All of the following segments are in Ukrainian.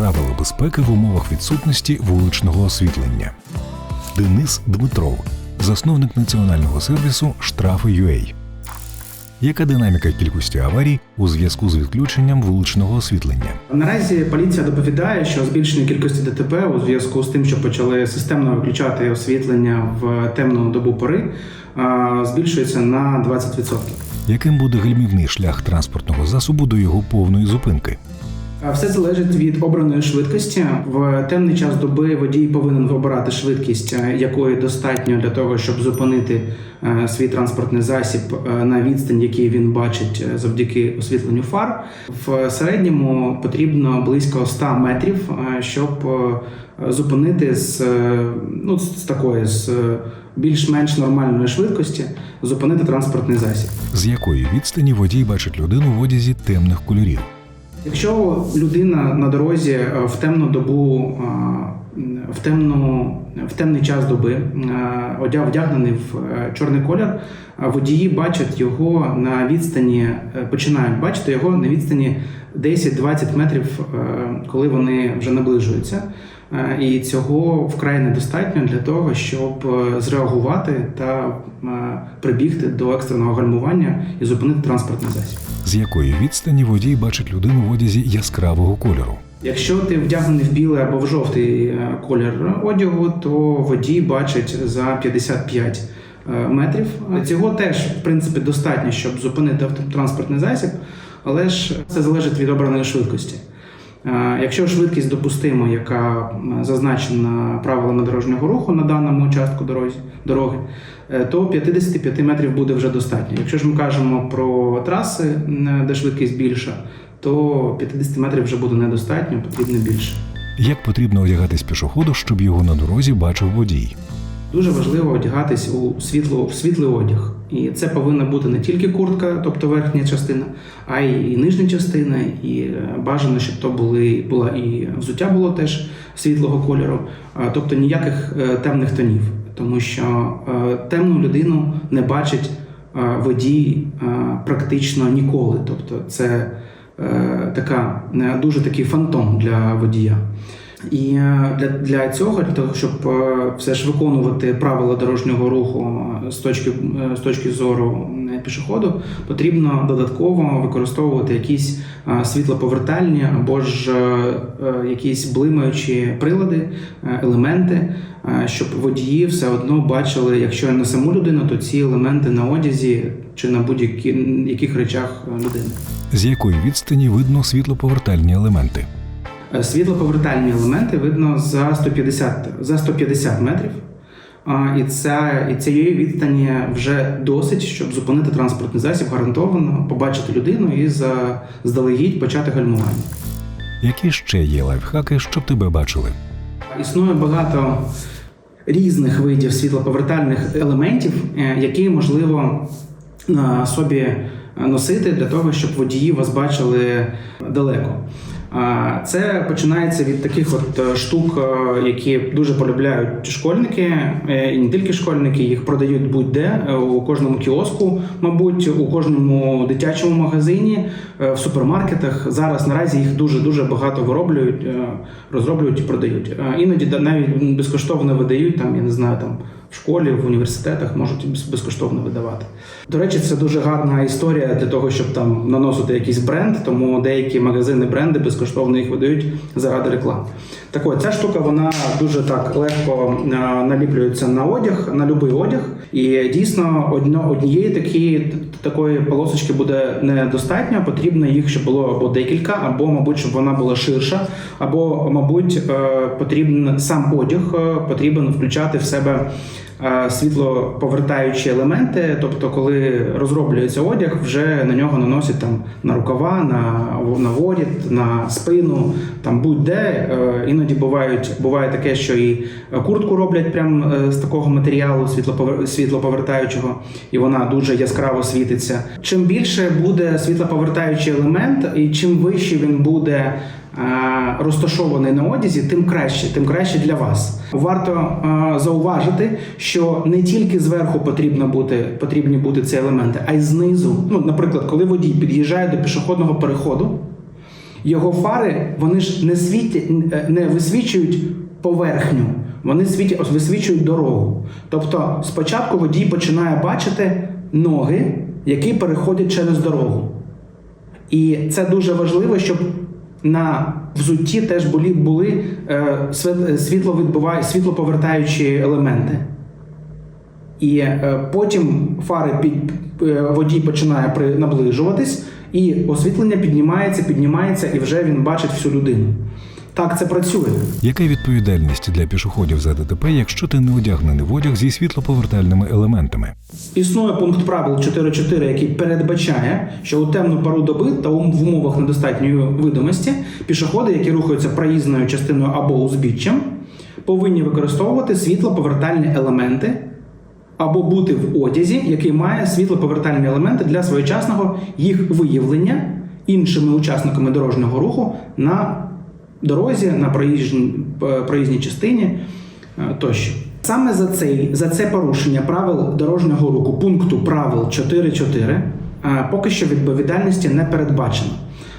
правила безпеки в умовах відсутності вуличного освітлення. Денис Дмитров, засновник національного сервісу Штрафи.UA. Яка динаміка кількості аварій у зв'язку з відключенням вуличного освітлення? Наразі поліція доповідає, що збільшення кількості ДТП у зв'язку з тим, що почали системно виключати освітлення в темну добу пори, збільшується на 20%. Яким буде гальмівний шлях транспортного засобу до його повної зупинки? Все залежить від обраної швидкості. В темний час доби водій повинен обирати швидкість, е, якої достатньо для того, щоб зупинити е, свій транспортний засіб е, на відстань, який він бачить завдяки освітленню фар. В середньому потрібно близько 100 метрів, щоб зупинити з, ну, з такої з більш-менш нормальної швидкості, зупинити транспортний засіб. З якої відстані водій бачить людину в одязі темних кольорів? Якщо людина на дорозі е, в темну добу, е, в темну в темний час доби е, одяг вдягнений в чорний колір, водії бачать його на відстані, починають бачити його на відстані 10-20 метрів, коли вони вже наближуються. Е, І цього вкрай недостатньо для того, щоб е, зреагувати та е, прибігти до екстреного гальмування і зупинити транспортний засіб. З якої відстані водій бачить людину в одязі яскравого кольору? Якщо ти вдягнений в білий або в жовтий колір одягу, то водій бачить за 55 е, метрів. Цього теж в принципі достатньо, щоб зупинити автотранспортний засіб, але ж це залежить від обраної швидкості. Е, Якщо швидкість допустима, яка зазначена правилами дорожнього руху на даному участку дороги, е, то 55 метрів буде вже достатньо. Якщо ж ми кажемо про траси, де швидкість більша, то 50 метрів вже буде недостатньо, потрібно більше. Як потрібно одягатись пішоходу, щоб його на дорозі бачив водій? Дуже важливо одягатись у світло, в світлий одяг. І це повинна бути не тільки куртка, тобто верхня частина, а й нижня частина. І е, бажано, щоб то були, була і взуття було теж світлого кольору, тобто ніяких е, темних тонів, тому що е, темну людину не бачить водій практично ніколи. Тобто це така дуже такий фантом для водія. І е, для, для цього, для того, щоб е, все ж виконувати правила дорожнього руху е, з точки, з точки зору пішоходу, потрібно додатково використовувати якісь світлоповертальні або ж якісь блимаючі прилади, елементи, щоб водії все одно бачили, якщо не саму людину, то ці елементи на одязі чи на будь-яких речах людини. З якої відстані видно світлоповертальні елементи? Е, Світлоповертальні елементи видно за 150, за 150 метрів. І, ця, і цієї відстані вже досить, щоб зупинити транспортний засіб гарантовано, побачити людину і за, здалегідь почати гальмування. Які ще є лайфхаки, щоб тебе бачили? Існує багато різних видів світлоповертальних елементів, е, які можливо на собі носити для того, щоб водії вас бачили далеко. Це починається від таких от е, штук, е, які дуже полюбляють школьники, е, і не тільки школьники, їх продають будь-де у кожному кіоску, мабуть, у кожному дитячому магазині, в супермаркетах. Зараз наразі їх дуже дуже багато вироблюють, розроблюють і продають. Іноді навіть безкоштовно видають там, я не знаю, там в школі, в університетах можуть безкоштовно видавати. До речі, це дуже гарна історія для того, щоб там наносити якийсь бренд, тому деякі магазини бренди безкоштовно їх видають заради реклами. Так от, ця штука вона дуже так легко наліплюється на одяг, на будь-який одяг. І дійсно однієї такі, такої полосочки буде недостатньо. Потрібно їх, щоб було або декілька, або, мабуть, щоб вона була ширша, або, мабуть, е, потрібен сам одяг потрібно потрібен включати в себе світлоповертаючі елементи. Тобто, коли розроблюється одяг, вже на нього наносять там на рукава, на, на воріт, на спину, там будь-де. Е, Іноді бувають, буває таке, що і куртку роблять прямо е, з такого матеріалу світлоповер- світлоповертаючого, і вона дуже яскраво світиться. Чим більше буде світлоповертаючий елемент, і чим вище він буде розташований на одязі, тим краще, тим краще для вас. Варто е, зауважити, що не тільки зверху потрібно бути, потрібні бути ці елементи, а й знизу. Ну, наприклад, коли водій під'їжджає до пішохідного переходу. Його фари вони ж не світять, е, не висвічують поверхню, вони світять, висвічують дорогу. Тобто спочатку водій починає бачити ноги, які переходять через дорогу. І це дуже важливо, щоб на взутті теж були, були е, світло відбиває, світлоповертаючі елементи. І е, потім фари під е, водій починає наближуватись, і освітлення піднімається, піднімається, і вже він бачить всю людину. Так це працює. Яка відповідальність для пішоходів за ДТП, якщо ти не одягнений в одяг зі світлоповертальними елементами? Існує пункт правил 4.4, який передбачає, що у темну пору доби та в умовах недостатньої видимості пішоходи, які рухаються проїзною частиною або узбіччям, повинні використовувати світлоповертальні елементи або бути в одязі, який має світлоповертальні елементи для своєчасного їх виявлення іншими учасниками дорожнього руху на дорозі, на проїжджій, е, проїзній частині е, тощо. Саме за, цей, за це порушення правил дорожнього руху пункту правил 4.4 е, поки що відповідальності не передбачено.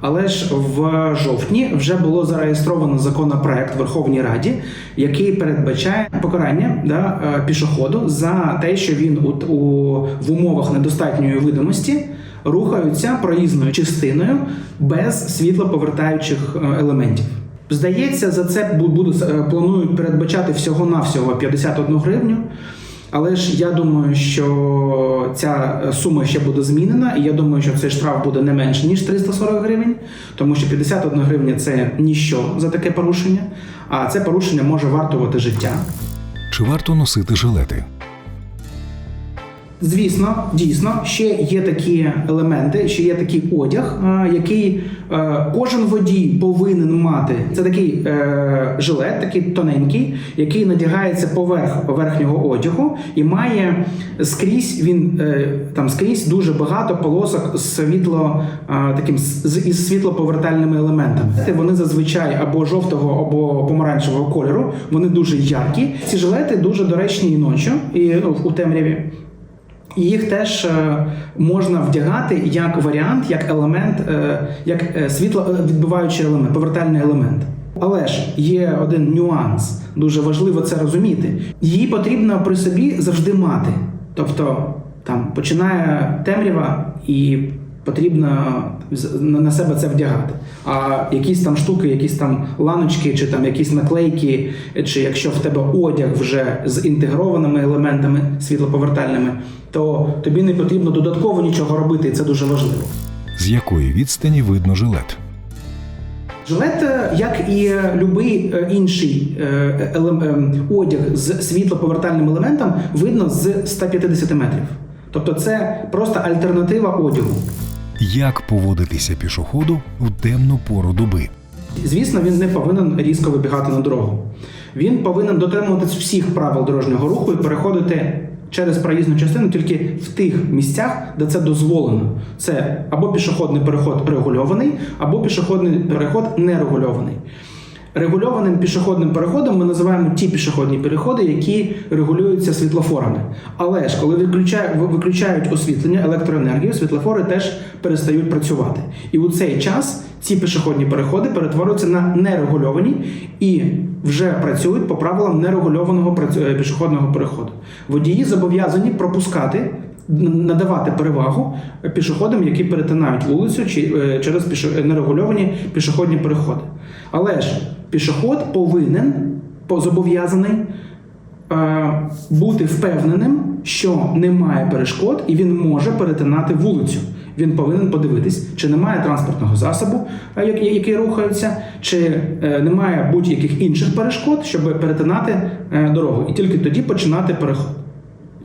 Але ж в жовтні вже було зареєстровано законопроект в Верховній Раді, який передбачає покарання да, пішоходу за те, що він у, у, в умовах недостатньої видимості рухаються проїзною частиною без світлоповертаючих елементів. Здається, за це е, планують передбачати всього-навсього 51 гривню. Але ж я думаю, що ця е, сума ще буде змінена, і я думаю, що цей штраф буде не менше ніж 340 гривень, тому що 51 гривня це ніщо за таке порушення, а це порушення може вартувати життя. Чи варто носити жилети? Звісно, дійсно, ще є такі елементи, ще є такий одяг, е, який е, кожен водій повинен мати. Це такий е, жилет, такий тоненький, який надягається поверх верхнього одягу і має скрізь він там скрізь дуже багато полосок світло таким із світлоповертальними елементами. Вони зазвичай або жовтого, або помаранчевого кольору. Вони дуже яркі. Ці жилети дуже доречні і ночі, і ну, у темряві. І їх теж е, можна вдягати як варіант, як елемент, е, як світло світловідбиваючий елемент, повертальний елемент. Але ж є один нюанс, дуже важливо це розуміти. Її потрібно при собі завжди мати. Тобто там починає темрява і потрібно на себе це вдягати. А якісь там штуки, якісь там ланочки, чи там якісь наклейки, чи якщо в тебе одяг вже з інтегрованими елементами світлоповертальними, то тобі не потрібно додатково нічого робити, і це дуже важливо. З якої відстані видно жилет? Жилет, е, як і будь-який інший е, одяг з світлоповертальним елементом, видно з 150 метрів. Тобто це просто альтернатива одягу. Як поводитися пішоходу в темну пору доби? Звісно, він не повинен різко вибігати на дорогу. Він повинен дотримуватись всіх правил дорожнього руху і переходити через проїзну частину тільки в тих місцях, де це дозволено. Це або пішохідний переход регульований, або пішохідний переход нерегульований. Регульованим пішохідним переходом ми називаємо ті пішохідні переходи, які регулюються світлофорами. Але ж коли виключають, освітлення, електроенергію, світлофори теж перестають працювати. І у цей час ці пішохідні переходи перетворюються на нерегульовані і вже працюють по правилам нерегульованого е, пішохідного переходу. Водії зобов'язані пропускати. Надавати перевагу пішоходам, які перетинають вулицю чи е, через пішо- нерегульовані пішохідні переходи. Але ж пішоход повинен по- зобов'язаний е, бути впевненим, що немає перешкод і він може перетинати вулицю. Він повинен подивитись, чи немає транспортного засобу, е, який рухається, чи е, немає будь-яких інших перешкод, щоб перетинати е, дорогу. І тільки тоді починати переход,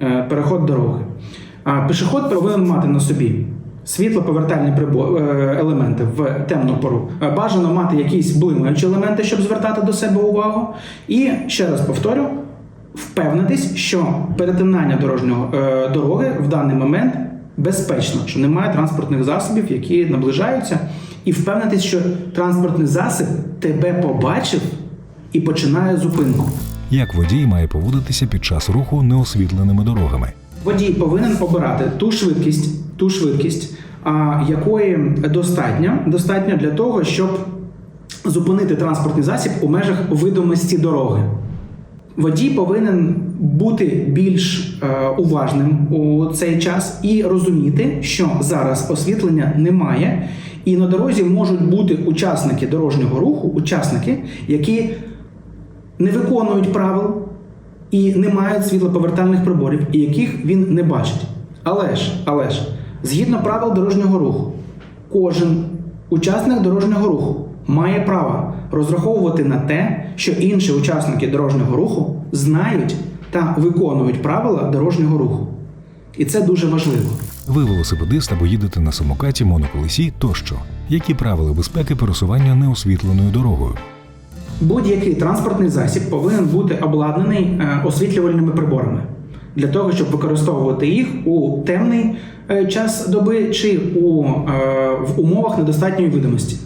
е, переход дороги. Пішоход повинен мати на собі світлоповертальні е, елементи в темну пору. Е, Бажано мати якісь блимаючі елементи, щоб звертати до себе увагу. І ще раз повторю, впевнитись, що перетинання дорожнього е, дороги в даний момент безпечно, що немає транспортних засобів, які наближаються, і впевнитись, що транспортний засіб тебе побачив і починає зупинку. Як водій має поводитися під час руху неосвітленими дорогами? Водій повинен обирати ту швидкість, ту швидкість, а якої достатньо, достатньо для того, щоб зупинити транспортний засіб у межах видимості дороги. Водій повинен бути більш е, уважним у цей час і розуміти, що зараз освітлення немає, і на дорозі можуть бути учасники дорожнього руху, учасники, які не виконують правил і не мають світлоповертальних приборів, і яких він не бачить. Але ж, але ж, згідно правил дорожнього руху, кожен учасник дорожнього руху має право розраховувати на те, що інші учасники дорожнього руху знають та виконують правила дорожнього руху. І це дуже важливо. Ви велосипедист або їдете на самокаті, моноколесі тощо. Які правила безпеки пересування неосвітленою дорогою? Будь-який транспортний засіб повинен бути обладнаний е, освітлювальними приборами для того, щоб використовувати їх у темний е, час доби чи у, е, в умовах недостатньої видимості.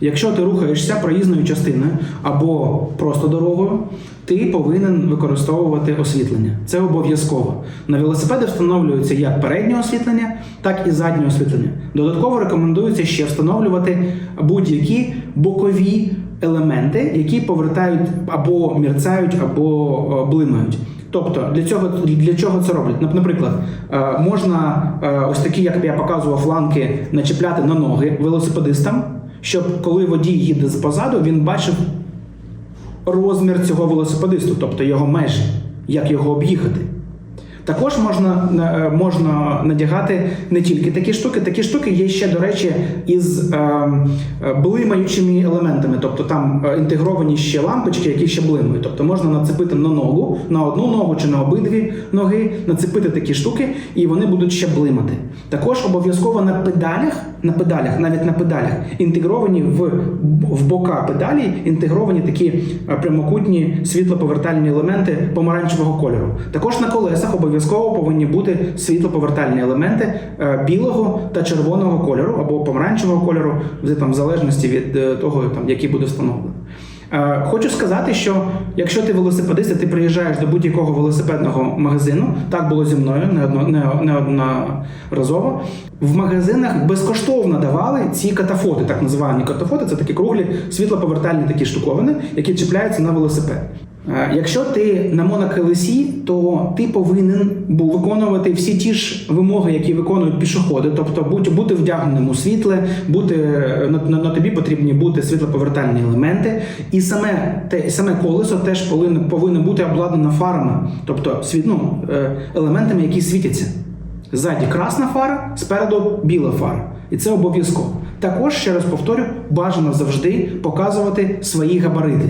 Якщо ти рухаєшся проїзною частиною або просто дорогою, ти повинен використовувати освітлення. Це обов'язково. На велосипеди встановлюється як переднє освітлення, так і заднє освітлення. Додатково рекомендується ще встановлювати будь-які бокові елементи, які повертають або мірцають, або е, блимають. Тобто для цього для чого це роблять? Наприклад, е, можна е, ось такі, як я показував, фланки начепляти на ноги велосипедистам, щоб коли водій їде позаду, він бачив розмір цього велосипедисту, тобто його межі, як його об'їхати. Також можна, е, можна надягати не тільки такі штуки, такі штуки є ще, до речі, із е, е, блимаючими елементами, тобто там інтегровані ще лампочки, які ще блимають. Тобто можна нацепити на ногу, на одну ногу чи на обидві ноги, нацепити такі штуки, і вони будуть ще блимати. Також обов'язково на педалях, на педалях, навіть на педалях, інтегровані в, в бока педалі, інтегровані такі е, прямокутні світлоповертальні елементи помаранчевого кольору. Також на колесах обов'язково повинні бути світлоповертальні елементи е, білого та червоного кольору або помаранчевого кольору, в залежності від е, того, там який буде встановлений. Е, Хочу сказати, що якщо ти велосипедист, і ти приїжджаєш до будь-якого велосипедного магазину, так було зі мною не одно- не- не одноразово. В магазинах безкоштовно давали ці катафоти, так називані катафоти. Це такі круглі світлоповертальні такі штуковини, які чіпляються на велосипед. Е, Якщо ти на моноколесі, то ти повинен був виконувати всі ті ж вимоги, які виконують пішоходи, тобто бути, вдягненим у світле, бути на, на, на тобі потрібні бути світлоповертальні елементи, і саме те саме колесо теж повинно, повинно бути обладнано фарами, тобто ну, е, елементами, які світяться. Ззаді красна фара, спереду біла фара. І це обов'язково. Також, ще раз повторю, бажано завжди показувати свої габарити.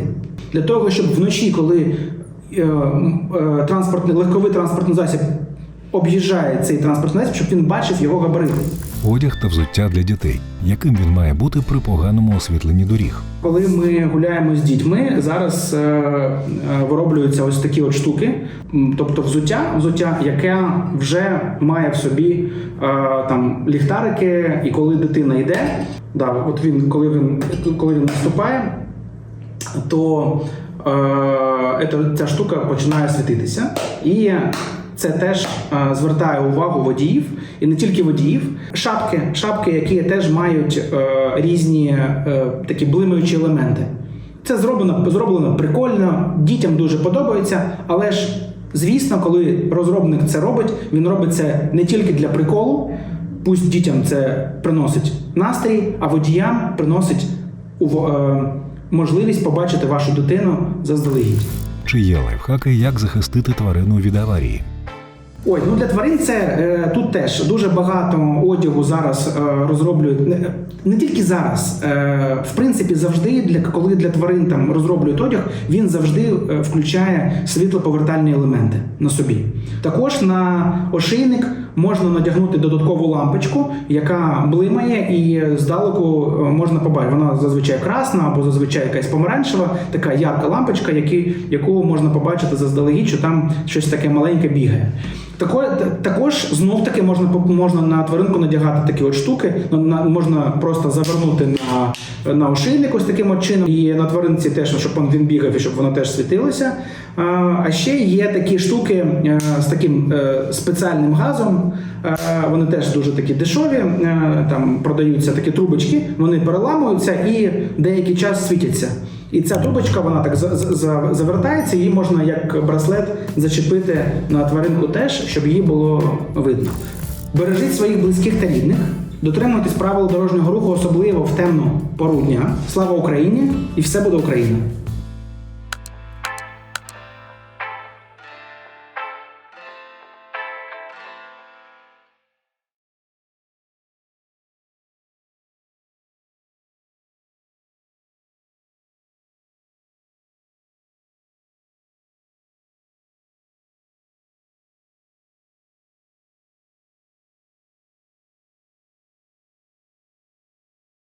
Для того, щоб вночі, коли е, е, транспортний, легковий транспортний засіб об'їжджає цей транспортний засіб, щоб він бачив його габарити. Одяг та взуття для дітей. Яким він має бути при поганому освітленні доріг? Коли ми гуляємо з дітьми, зараз е, е, вироблюються ось такі от штуки, тобто взуття, взуття, яке вже має в собі е, там ліхтарики, і коли дитина йде, да, от він, коли він коли він наступає, то е, ця штука починає світитися. І це теж е, звертає увагу водіїв, і не тільки водіїв. Шапки, шапки, які теж мають е, різні е, такі блимаючі елементи. Це зроблено, зроблено прикольно, дітям дуже подобається, але ж. Звісно, коли розробник це робить, він робить це не тільки для приколу, пусть дітям це приносить настрій, а водіям приносить ув- е, можливість побачити вашу дитину заздалегідь. Чи є лайфхаки, як захистити тварину від аварії? Ой, ну для тварин це е, тут теж дуже багато одягу зараз е, розроблюють не, не тільки зараз. Е, в принципі, завжди для коли для тварин там розроблюють одяг, він завжди включає світлоповертальні елементи на собі. Також на ошейник можна надягнути додаткову лампочку, яка блимає, і здалеку можна побачити. Вона зазвичай красна або зазвичай якась помаранчева, така ярка лампочка, яку можна побачити заздалегідь, що там щось таке маленьке бігає. Тако, також знов таки можна можна на тваринку надягати такі от штуки. На, на- можна просто завернути на, на ошейник ось таким от чином. І на тваринці теж, щоб він бігав і щоб воно теж світилося. А, ще є такі штуки е, з таким е, спеціальним газом. Е, Вони теж дуже такі дешеві. Там продаються такі трубочки, вони переламуються і деякий час світяться. І ця трубочка, вона так за- за- за- завертається, її можна як браслет зачепити на тваринку теж, щоб її було видно. Бережіть своїх близьких та рідних, дотримуйтесь правил дорожнього руху, особливо в темну пору дня. Слава Україні! І все буде Україна!